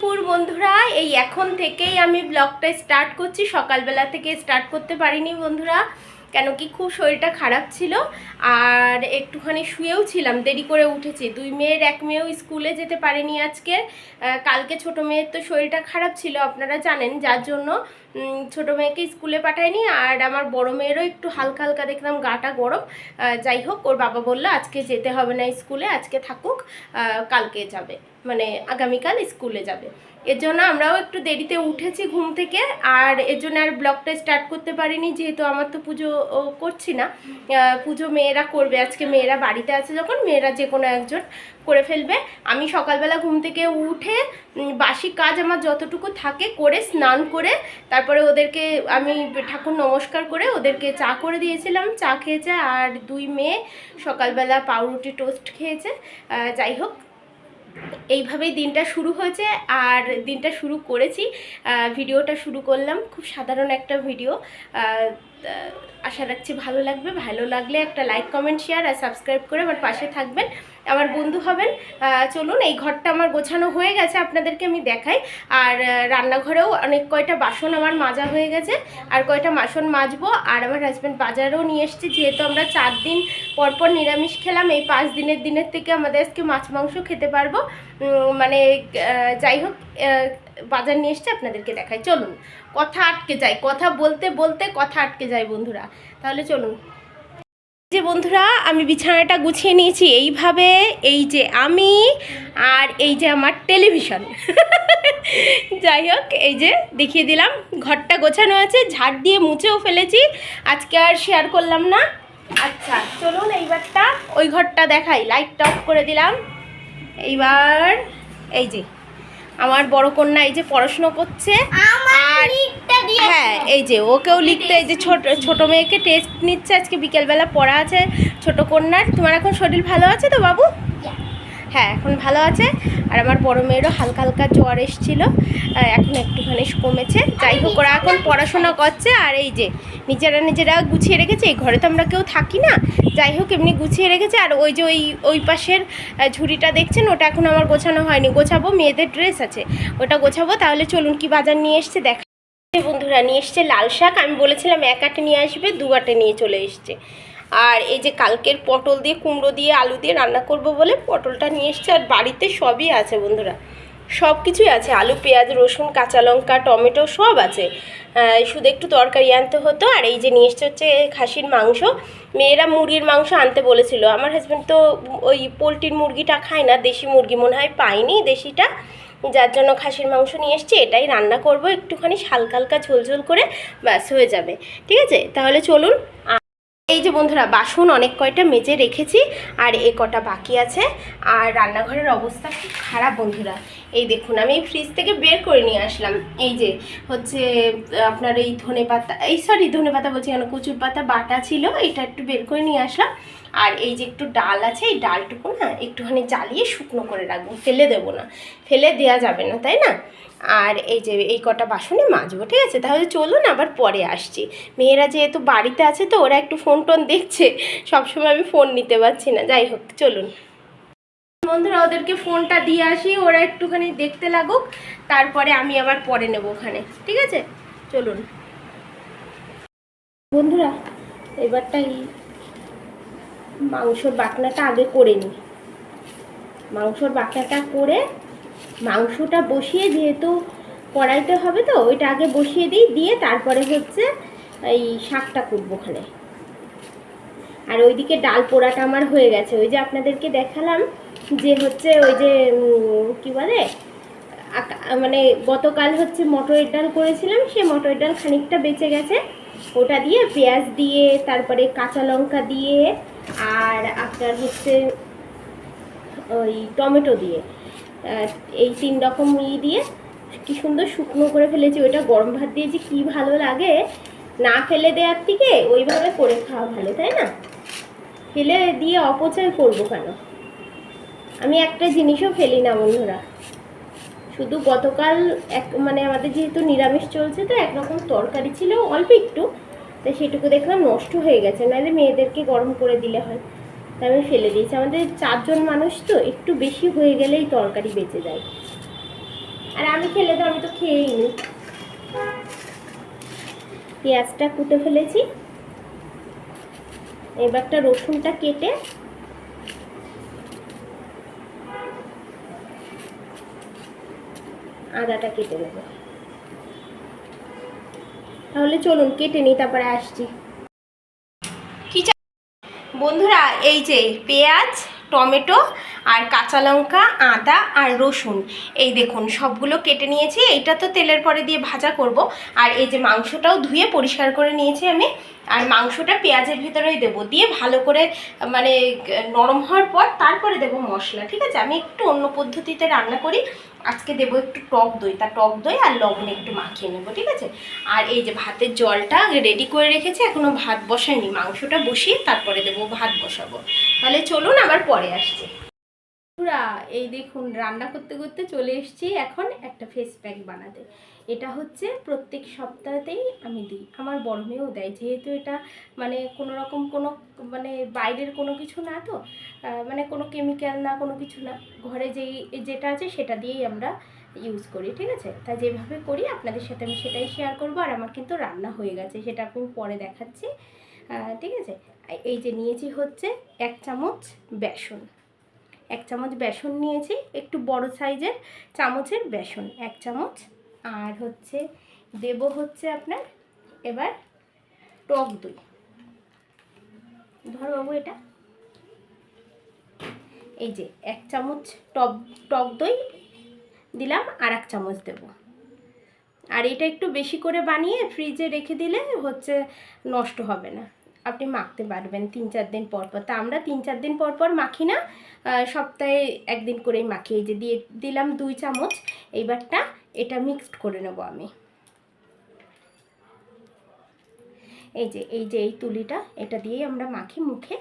পুর বন্ধুরা, এই এখন থেকেই আমি ব্লগটা স্টার্ট করছি। সকালবেলা থেকে স্টার্ট করতে পারিনি বন্ধুরা, কেন কি খুব শরীরটা খারাপ ছিল আর একটুখানি শুয়েও ছিলাম, দেরি করে উঠেছি। দুই মেয়ের এক মেয়েও স্কুলে যেতে পারেনি আজকে। কালকে ছোট মেয়ের তো শরীরটা খারাপ ছিল, আপনারা জানেন, যার জন্য ছোট মেয়েকে স্কুলে পাঠায়নি আর আমার বড় মেয়েরও একটু হালকা হালকা দেখলাম, গাটা গরম। যাই হোক, ওর বাবা বলল, আজকে যেতে হবে না স্কুলে, আজকে থাকুক কালকে যাবে। মানে আগামীকাল স্কুলে যাবে। এর জন্য আমরাও একটু দেরিতে উঠেছি ঘুম থেকে, আর এর জন্য আর ব্লগটা স্টার্ট করতে পারিনি, যেহেতু আমার তো পুজো করছি না। পুজো মেয়েরা করবে, আজকে মেয়েরা বাড়িতে আছে যখন, মেয়েরা যে কোনো একজন করে ফেলবে। আমি সকালবেলা ঘুম থেকে উঠে বাসি কাজ আমার যতটুকু থাকে করে স্নান করে, তারপরে ওদেরকে আমি ঠাকুর নমস্কার করে ওদেরকে চা করে দিয়েছিলাম। চা খেয়েছে আর দুই মেয়ে সকালবেলা পাউরুটি টোস্ট খেয়েছে। যাই হোক, এইভাবেই দিনটা শুরু হয়েছে আর দিনটা শুরু করেছি। ভিডিওটা শুরু করলাম। খুব সাধারণ একটা ভিডিও। আশা রাখছি ভালো লাগবে। ভালো লাগলে একটা লাইক কমেন্ট শেয়ার আর সাবস্ক্রাইব করে আমার পাশে থাকবেন। আমার বন্ধু হবেন। চলুন, এই ঘরটা আমার গোছানো হয়ে গেছে, আপনাদেরকে আমি দেখাই। আর রান্নাঘরেও অনেক কয়টা বাসন আমার মাজা হয়ে গেছে, আর কয়টা বাসন মাজবো। আর আমার হাজব্যান্ড বাজারেও নিয়ে এসেছে, যেহেতু আমরা চার দিন পরপর নিরামিষ খেলাম, এই পাঁচ দিনের দিনের থেকে আমাদের আজকে মাছ, মাংস খেতে পারব। মানে যাই হোক বাজার নিয়ে এসছে, আপনাদেরকে দেখাই। চলুন, কথা আটকে যায়, কথা বলতে বলতে কথা আটকে যায়, বন্ধুরা। তাহলে চলুন। যে বন্ধুরা আমি বিছানাটা গুছিয়ে নিয়েছি। এইভাবে এই যে আমি আর এই যে আমার টেলিভিশন। যাই হোক এই যে দেখিয়ে দিলাম ঘরটা গোছানো আছে ঝাড় দিয়ে মুছেও ফেলেছি। আজকে আর শেয়ার করলাম না। আচ্ছা চলুন এইবারটা ওই ঘরটা দেখাই। লাইটটা অফ করে দিলাম। এইবার এই যে আমার বড় কন্যা এই যে পড়াশুনো করছে। আর হ্যাঁ এই যে ওকেও লিখতে, এই যে ছোট ছোট মেয়েকে টেস্ট নিচ্ছে, আজকে বিকেলবেলা পড়া আছে, ছোট কন্যার। তোমার এখন শরীর ভালো আছে তো, বাবু? হ্যাঁ এখন ভালো আছে। আর আমার বড় মেয়েরও হালকা হালকা জ্বর এসেছিল। এখন একটুখানি কমেছে। যাই হোক, ওরা এখন পড়াশোনা করছে। আর এই যে নিজেরা নিজেরা গুছিয়ে রেখেছে, এই ঘরে তো আমরা কেউ থাকি না। যাই হোক, এমনি গুছিয়ে রেখেছে। আর ওই যে ওই ওই পাশের ঝুড়িটা দেখছেন? ওটা এখন আমার গোছানো হয়নি। গোছাবো, মেয়েদের ড্রেস আছে। ওটা গোছাবো, তাহলে চলুন কি বাজার নিয়ে এসছে, দেখা বন্ধুরা, নিয়ে এসছে লাল শাক। আমি বলেছিলাম এক আটে নিয়ে আসবে, দু আটে নিয়ে চলে এসছে। আর এই যে কালকের পটল দিয়ে, কুমড়ো দিয়ে, আলু দিয়ে রান্না করব বলে পটলটা নিয়ে এসছে, আর বাড়িতে সবই আছে, বন্ধুরা। সব কিছুই আছে। আলু, পেঁয়াজ, রসুন, কাঁচা লঙ্কা, টমেটো সব আছে। শুধু একটু তরকারি আনতে হতো, আর এই যে নিয়ে এসছে হচ্ছে খাসির মাংস। মেয়েরা মুরগির মাংস আনতে বলেছিল। আমার হাজব্যান্ড তো ওই পোলট্রির মুরগিটা খায় না, দেশি মুরগি মনে হয় পায়নি দেশিটা। যার জন্য খাসির মাংস নিয়ে এসছি, এটাই রান্না করব। একটুখানি হালকা হালকা ঝোল ঝোল করে ব্যাস হয়ে যাবে। ঠিক আছে? তাহলে চলুন। এই যে বন্ধুরা, বাসন অনেক কয়টা মেজে রেখেছি, আর এ কটা বাকি আছে। আর রান্নাঘরের অবস্থা খুব খারাপ বন্ধুরা। এই দেখুন, আমি এই ফ্রিজ থেকে বের করে নিয়ে আসলাম। এই যে হচ্ছে আপনার এই ধনে পাতা এই সরি ধনে পাতা বলছি কেন? কচুর পাতা বাটা ছিল, এটা একটু বের করে নিয়ে আসলাম। আর এই যে একটু ডাল আছে, এই ডালটুকু না একটুখানি জ্বালিয়ে শুকনো করে রাখব, ফেলে দেবো না। ফেলে দেওয়া যাবে না, তাই না? আর এই যে এই কটা বাসনে মাজবো, ঠিক আছে? তাহলে চলুন আবার পরে আসছি। মেয়েরা যেহেতু বাড়িতে আছে তো, ওরা একটু ফোন টোন দেখছে, সবসময় আমি ফোন নিতে পারছি না। যাই হোক, চলুন। বন্ধুরা, ওদেরকে ফোনটা দিয়ে আসি, ওরা একটুখানি দেখতে লাগুক, তারপরে আমি আবার পরে নেব ওখানে, ঠিক আছে? চলুন। বন্ধুরা এবারটা এই মাংসর বাটনাটা আগে করে নিই মাংসর বাটনাটা করে মাংসটা বসিয়ে যেহেতু কড়াইতে হবে তো, ওইটা আগে বসিয়ে দিই, দিয়ে তারপরে হচ্ছে এই শাকটা করব ওখানে। আর ওইদিকে ডাল পোড়াটা আমার হয়ে গেছে। ওই যে আপনাদেরকে দেখালাম যে হচ্ছে ওই যে কি বলে মানে গতকাল হচ্ছে মটরের ডাল করেছিলাম সে মটরের ডাল খানিকটা বেঁচে গেছে। ওটা দিয়ে পেঁয়াজ দিয়ে, তারপরে কাঁচা লঙ্কা দিয়ে আর আপনার হচ্ছে ওই টমেটো দিয়ে। এই তিন রকম ই দিয়ে কি সুন্দর শুকনো করে ফেলেছি, ওইটা গরম ভাত দিয়ে যে কী ভালো লাগে। না ফেলে দেওয়ার থেকে ওইভাবে করে খাওয়া ভালো, তাই না? ফেলে দিয়ে অপচয় করব কেন? আমি একটা জিনিসও ফেলি না বন্ধুরা। শুধু গতকাল এক মানে আমাদের যেহেতু নিরামিষ চলছে, তো একরকম তরকারি ছিল অল্প একটু। তো সেটুকু দেখলাম নষ্ট হয়ে গেছে, নাহলে মেয়েদেরকে গরম করে দিলে হয়। তাই আমি ফেলে দিয়েছি। আমাদের চারজন মানুষ তো, একটু বেশি হয়ে গেলেই তরকারি বেঁচে যায়। আর আমি খেলে তো আমি তো খেয়েই নি। পেঁয়াজটা কুটে ফেলেছি। এবারটা রসুনটা কেটে আদাটা কেটে নেব। তাহলে চলুন, কেটে নিই, তারপরে আসছি। বন্ধুরা, এই যে পেঁয়াজ, টমেটো আর কাঁচা লঙ্কা, আদা আর রসুন, এই দেখুন, সবগুলো কেটে নিয়েছি। এইটা তো তেলের পরে দিয়ে ভাজা করব। আর এই যে মাংসটাও ধুয়ে পরিষ্কার করে নিয়েছি আমি। আর মাংসটা পেঁয়াজের ভিতরেই দেবো। দিয়ে ভালো করে মানে নরম হওয়ার পর তারপরে দেবো মশলা, ঠিক আছে? আমি একটু অন্য পদ্ধতিতে রান্না করি। আজকে দেবো একটু টক দই, তা টক দই আর লবণ একটু মাখিয়ে নেব, ঠিক আছে? আর এই যে ভাতের জলটা রেডি করে রেখেছি এখনও ভাত বসাইনি, মাংসটা বসিয়ে তারপরে দেবো ভাত বসাবো। তাহলে চলুন আবার পরে আসছি। পুরা এই দেখুন, রান্না করতে করতে চলে এসেছি এখন একটা ফেস প্যাক বানাতে। এটা হচ্ছে প্রত্যেক সপ্তাহতেই আমি দিই। আমার বড় মেয়েও দেয়, যেহেতু এটা মানে কোনো রকম কোনো মানে বাইরের কোনো কিছু না তো মানে কোনো কেমিক্যাল না, কোনো কিছু না। ঘরে যেই, যেটা আছে সেটা দিয়েই আমরা ইউজ করি, ঠিক আছে? তা যেভাবে করি, আপনাদের সাথে আমি সেটাই শেয়ার করব। আর আমার কিন্তু রান্না হয়ে গেছে, সেটা আমি পরে দেখাচ্ছি। ঠিক আছে? এই যে নিয়েছি হচ্ছে এক চামচ বেসন। এক চামচ বেসন নিয়েছি, একটু বড় সাইজের চামচের বেসন, এক চামচ। আর হচ্ছে, দেব হচ্ছে আপনার এবার টক দই। ধর বাবু এটা। এই যে, এক চামচ টক টক দই দিলাম, আর এক চামচ দেব। আর এটা একটু বেশি করে বানিয়ে ফ্রিজে রেখে দিলে হচ্ছে নষ্ট হবে না। আপনি মাখতে পারবেন তিন চার দিন পর পর। তা আমরা তিন চার দিন পর পর মাখি না সপ্তাহে একদিন করেই মাখি। এই যে দিয়ে দিলাম দুই চামচ, এইবারটা এটা মিক্সড করে নেব আমি। এই যে এই যে এই তুলিটা, এটা দিয়েই আমরা মাখি মুখে,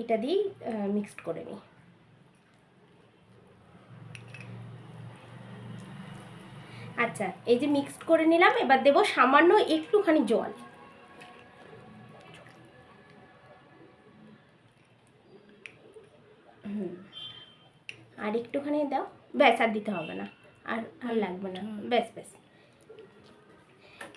এটা দিয়েই মিক্সড করে নিই। আচ্ছা এই যে মিক্সড করে নিলাম, এবার দেবো সামান্য একটুখানি জল। হুম। আর একটুখানি দাও। ব্যাস, আর দিতে হবে না। আর আর লাগবে না। ব্যাস ব্যাস।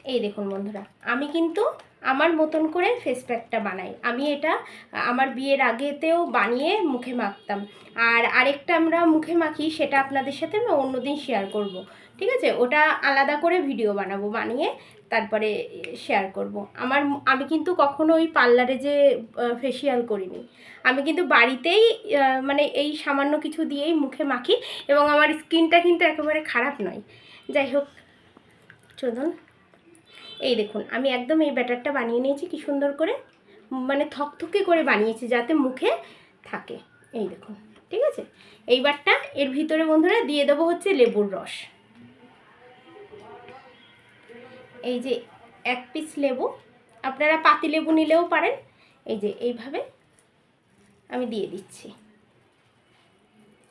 এই দেখুন বন্ধুরা, আমি কিন্তু আমার মতন করে ফেস প্যাকটা বানাই। আমি এটা আমার বিয়ের আগেতেও বানিয়ে মুখে মাখতাম। আর আরেকটা আমরা মুখে মাখি, সেটা আপনাদের সাথে আমি অন্যদিন শেয়ার করব। ঠিক আছে? ওটা আলাদা করে ভিডিও বানাবো, বানিয়ে তারপরে শেয়ার করব। আমার আমি কিন্তু কখনো ওই পার্লারে যে ফেসিয়াল করিনি। আমি কিন্তু বাড়িতেই মানে এই সামান্য কিছু দিয়েই মুখে মাখি এবং আমার স্কিনটা কিন্তু একেবারে খারাপ নয়। যাই হোক, চলুন। এই দেখুন, আমি একদম এই ব্যাটারটা বানিয়ে নিয়েছি, কি সুন্দর করে। মানে থকথকে করে বানিয়েছি যাতে মুখে থাকে। এই দেখুন, ঠিক আছে? এইবারটা এর ভিতরে বন্ধুরা দিয়ে দেবো হচ্ছে লেবুর রস। এই যে এক পিস লেবু, আপনারা পাতি লেবু নিলেও পারেন। এই যে এইভাবে আমি দিয়ে দিচ্ছি।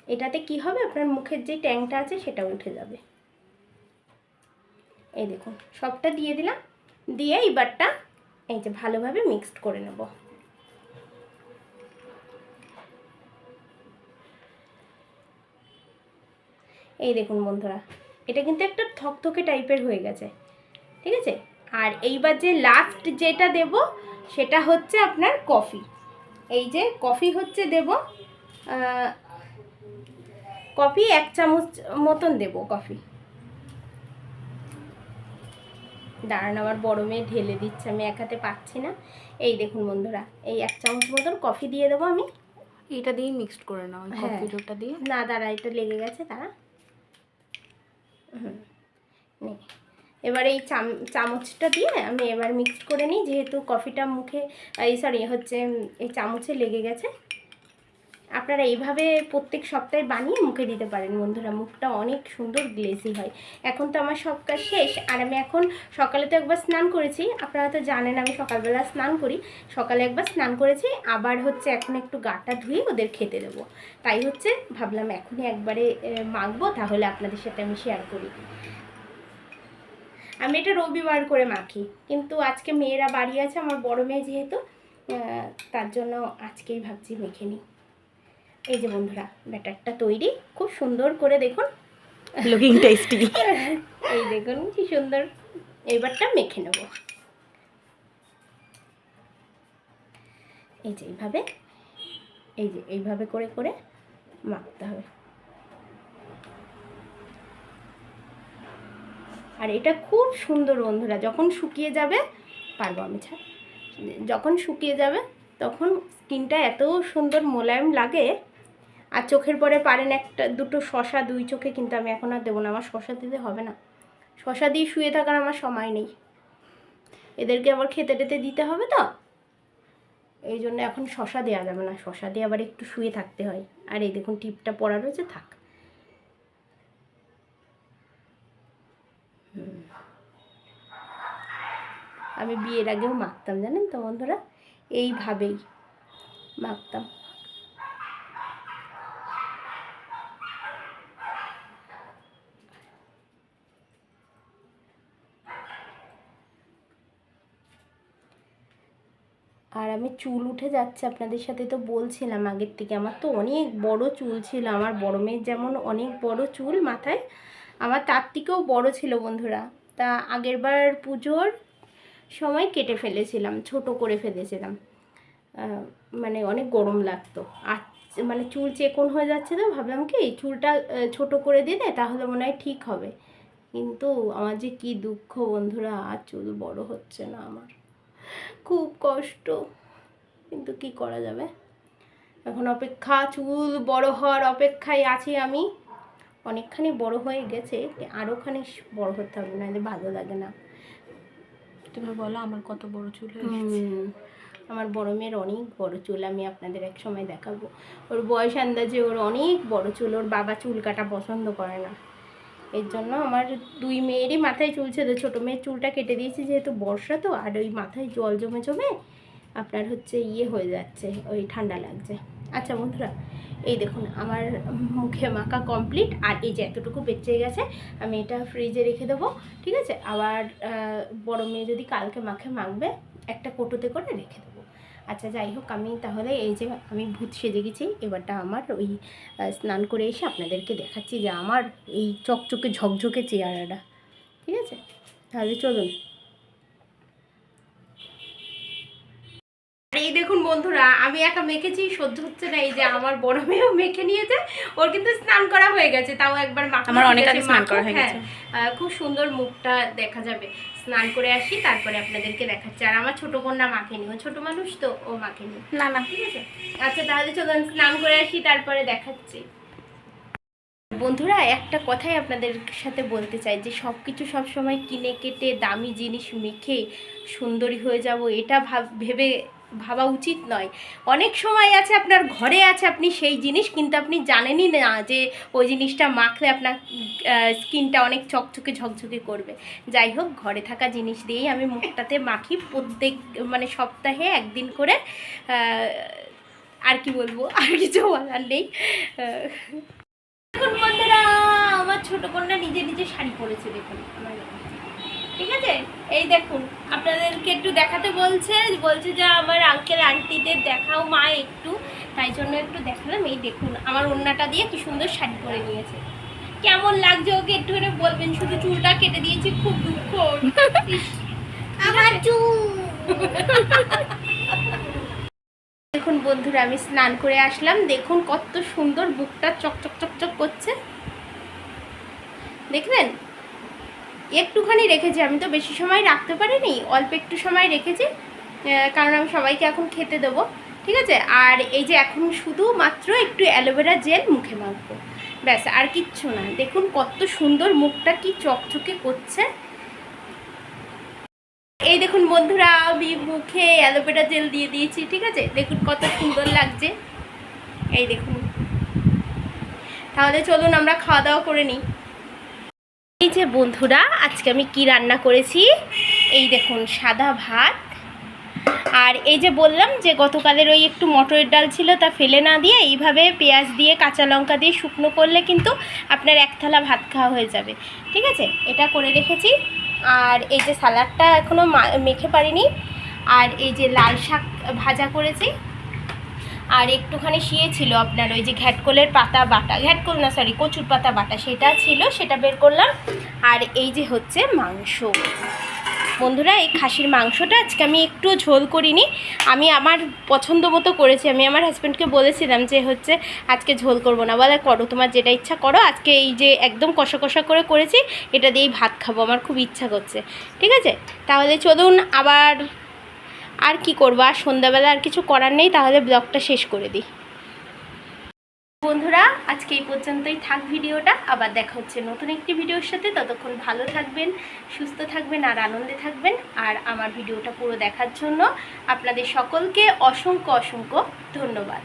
এটাতে কি হবে? আপনার মুখের যে ট্যাংটা আছে সেটা উঠে যাবে। এই দেখুন, সবটা দিয়ে দিলাম। দিয়ে এইবারটা এই যে ভালোভাবে মিক্সড করে নেব। এই দেখুন বন্ধুরা, এটা কিন্তু একটা থকথকে টাইপের হয়ে গেছে। ঠিক আছে? আর এইবার যে লাস্ট যেটা দেব সেটা হচ্ছে আপনার কফি এই যে কফি হচ্ছে দেব কফি এক চামচ মতন দেব কফি দাঁড়ান আমার বড় মেয়ে ঢেলে দিচ্ছে আমি এক হাতে পাচ্ছি না। এই দেখুন বন্ধুরা এই এক চামচ মতন কফি দিয়ে দেবো আমি। এটা দিয়ে মিক্সড করে নাও হ্যাঁ। দিয়ে। না দাঁড়া এটা লেগে গেছে তারা নে। এবার এই চাম, চামচটা দিয়ে আমি এবার মিক্সড করে নিই, যেহেতু কফিটা মুখে, এই সরি হচ্ছে এই চামচে লেগে গেছে। আপনারা এইভাবে প্রত্যেক সপ্তাহে বানিয়ে মুখে দিতে পারেন বন্ধুরা, মুখটা অনেক সুন্দর গ্লেসি হয়। এখন তো আমার সব কাজ শেষ, আর আমি এখন সকালে তো একবার স্নান করেছি, আপনারা তো জানেন আমি সকালবেলা স্নান করি, সকালে একবার স্নান করেছি, আবার হচ্ছে এখন একটু গাটা ধুয়ে ওদের খেতে দেবো। তাই হচ্ছে ভাবলাম এখনই একবারে মাখবো, তাহলে আপনাদের সাথে আমি শেয়ার করি। আমি এটা রবিবার করে মাখি। কিন্তু আজকে মেয়েরা বাড়ি আছে আমার বড় মেয়ে যেহেতু তার জন্য আজকেই ভাবছি মেখে নিই। এই যে বন্ধুরা ব্যাটারটা তৈরি খুব সুন্দর করে দেখুন। লুকিং টেস্টি এই দেখুন কি সুন্দর। এইবারটা মেখে নেব। এই যে এইভাবে এই যে এইভাবে করে করে মাখতে হবে। আর এটা খুব সুন্দর বন্ধুরা, যখন শুকিয়ে যাবে, পারব আমি ছাড়। যখন শুকিয়ে যাবে, তখন স্কিনটা এত সুন্দর মোলায়েম লাগে, আর চোখের পরে পারেন একটা, দুটো শশা, দুই চোখে কিন্তু আমি এখন আর দেবো না, আমার শশা দিতে হবে না। শশা দিয়ে শুয়ে থাকার আমার সময় নেই। এদেরকে আবার খেতে টেতে দিতে হবে তো? এই জন্য এখন শশা দেওয়া যাবে না, শশা দিয়ে আবার একটু শুয়ে থাকতে হয়। আর এই দেখুন, টিপটা পড়া রয়েছে, থাক হুম। আমি বিয়ের আগেও মাখতাম, জানেন তো বন্ধুরা? এইভাবেই মাখতাম। আর আমি চুল উঠে যাচ্ছে, আপনাদের সাথে তো বলছিলাম আগের থেকে। আমার তো অনেক বড় চুল ছিল, আমার বড় মেয়ের যেমন অনেক বড় চুল মাথায়, আমার তার থেকেও বড় ছিল বন্ধুরা। তা আগেরবার পুজোর সময় কেটে ফেলেছিলাম, ছোট করে ফেলেছিলাম। মানে অনেক গরম লাগতো। আর মানে চুল চেকন হয়ে যাচ্ছে তো, ভাবলাম কি চুলটা ছোট করে দিলে তাহলে মনে হয় ঠিক হবে। কিন্তু আমার যে কি দুঃখ বন্ধুরা, আর চুল বড় হচ্ছে না আমার। খুব কষ্ট। কিন্তু কি করা যাবে? এখন অপেক্ষা, চুল বড় হওয়ার অপেক্ষায় আছি আমি। অনেকখানি বড় হয়ে গেছে আরোখানি বড় হতে হবে না ভালো লাগে না। তুমি বলো আমার কত বড় চুল আমার বড় মেয়ের অনেক বড় চুল আমি আপনাদের এক সময় দেখাবো। ওর বয়স আন্দাজে ওর অনেক বড় চুল ওর বাবা চুল কাটা পছন্দ করে না। এর জন্য আমার দুই মেয়েরই মাথায় চুল ছিল ছোটো মেয়ের চুলটা কেটে দিয়েছি যেহেতু বর্ষা তো আর ওই মাথায় জল জমে জমে আপনার হচ্ছে ইয়ে হয়ে যাচ্ছে ওই ঠান্ডা লাগছে। আচ্ছা বন্ধুরা এই দেখুন, আমার মুখে মাখা কমপ্লিট আর এই যে এতটুকু বেঁচে গেছে, আমি এটা ফ্রিজে রেখে দেবো, ঠিক আছে? আবার বড় মেয়ে যদি কালকে মাখে মাখবে, একটা কোটোতে করে রেখে দেবো। আচ্ছা যাই হোক, আমি তাহলে এই যে আমি ভূত সেজে গেছি, এবারটা আমার ওই স্নান করে এসে আপনাদেরকে দেখাচ্ছি যে আমার এই চকচকে ঝকঝকে চেহারাটা, ঠিক আছে? তাহলে চলুন আর এই দেখুন বন্ধুরা আমি একা মেখেছি সহ্য হচ্ছে না এই যে আমার বড় মেয়েও মেখে নিয়েছে ওর কিন্তু স্নান করা হয়ে গেছে তাও একবার আমার অনেক আগে স্নান করা হয়ে হ্যাঁ। গেছে। খুব সুন্দর মুখটা দেখা যাবে। স্নান করে আসি তারপরে আপনাদেরকে দেখাচ্ছি। আর আমার ছোট কন্যা মাখেনি ও ছোট মানুষ তো ও মাখেনি। না না। ঠিক আছে? আচ্ছা তাহলে চলুন স্নান করে আসি তারপরে দেখাচ্ছি। বন্ধুরা একটা কথাই আপনাদের সাথে বলতে চাই যে সব কিছু সবসময় কিনে কেটে দামি জিনিস মেখে সুন্দরী হয়ে যাব এটা ভাব ভেবে ভাবা উচিত নয়। অনেক সময় আছে আপনার ঘরে আছে আপনি সেই জিনিস, কিন্তু আপনি জানেনই না যে ওই জিনিসটা মাখলে আপনার স্কিনটা অনেক চকচকে ঝকঝকে করবে। যাই হোক, ঘরে থাকা জিনিস দিয়েই আমি মুখটাতে মাখি প্রত্যেক মানে সপ্তাহে একদিন করে। আর কি বলব, আর কিছু বলার নেই। আমার ছোট কন্যা নিজে নিজে শাড়ি পরেছে, দেখুন। ঠিক আছে? এই দেখুন আপনাদেরকে একটু দেখাতে বলছে বলছে যে আমার আঙ্কেল আন্টিদের দেখাও মা একটু। তাই জন্য একটু দেখালাম। এই দেখুন আমার ওড়নাটা দিয়ে কি সুন্দর শাড়ি পরে নিয়েছে। কেমন লাগছে ওকে একটু একটুখানি বলবেন? শুধু চুলটা কেটে দিয়েছি খুব দুঃখ আমার চুল। দেখুন বন্ধুরা আমি স্নান করে আসলাম। দেখুন কত সুন্দর বুকটা চকচক চকচক করছে। দেখলেন? একটুখানি রেখেছি, আমি তো বেশি সময় রাখতে পারিনি, অল্প একটু সময় রেখেছি কারণ আমি সবাইকে এখন খেতে দেবো, ঠিক আছে? আর এই যে এখন শুধু মাত্র একটু অ্যালোভেরা জেল মুখে মাখবো, ব্যাস, আর কিচ্ছু না। দেখুন কত সুন্দর মুখটা, কি চকচকে করছে। এই দেখুন বন্ধুরা, আমি মুখে অ্যালোভেরা জেল দিয়ে দিয়েছি, ঠিক আছে? দেখুন কত সুন্দর লাগছে। এই দেখুন। তাহলে চলুন, আমরা খাওয়া দাওয়া করে নিই। এই যে বন্ধুরা, আজকে আমি কি রান্না করেছি? এই দেখুন, সাদা ভাত। আর এই যে বললাম যে গতকালের ওই একটু মটরের ডাল ছিল, তা ফেলে না দিয়ে এইভাবে পেঁয়াজ দিয়ে, কাঁচা লঙ্কা দিয়ে শুকনো করলে কিন্তু আপনার এক থালা ভাত খাওয়া হয়ে যাবে। ঠিক আছে? এটা করে রেখেছি। আর এই যে সালাডটা এখনও মেখে পারিনি। আর এই যে লাল শাক ভাজা করেছি। আর একটুখানি শিয়েছিল আপনার ওই যে ঘ্যাটকোলের পাতা বাটা, ঘ্যাটকোল না সরি কচুর পাতা বাটা, সেটা ছিল, সেটা বের করলাম। আর এই যে হচ্ছে মাংস। বন্ধুরা, এই খাসির মাংসটা আজকে আমি একটু ঝোল করিনি। আমি আমার পছন্দ মতো করেছি। আমি আমার হাজব্যান্ডকে বলেছিলাম যে হচ্ছে আজকে ঝোল করব না। বলে, করো, তোমার যেটা ইচ্ছা করো। আজকে এই যে একদম কষা কষা করে করেছি, এটা দিয়েই ভাত খাব। আমার খুব ইচ্ছা করছে। ঠিক আছে? তাহলে চলুন আবার আর কি করব? আর সন্ধ্যাবেলা আর কিছু করার নেই, তাহলে ব্লগটা শেষ করে দিই। বন্ধুরা, আজকে এই পর্যন্তই থাক ভিডিওটা। আবার দেখা হচ্ছে নতুন একটি ভিডিওর সাথে। ততক্ষণ ভালো থাকবেন, সুস্থ থাকবেন আর আনন্দে থাকবেন। আর আমার ভিডিওটা পুরো দেখার জন্য আপনাদের সকলকে অসংখ্য অসংখ্য ধন্যবাদ।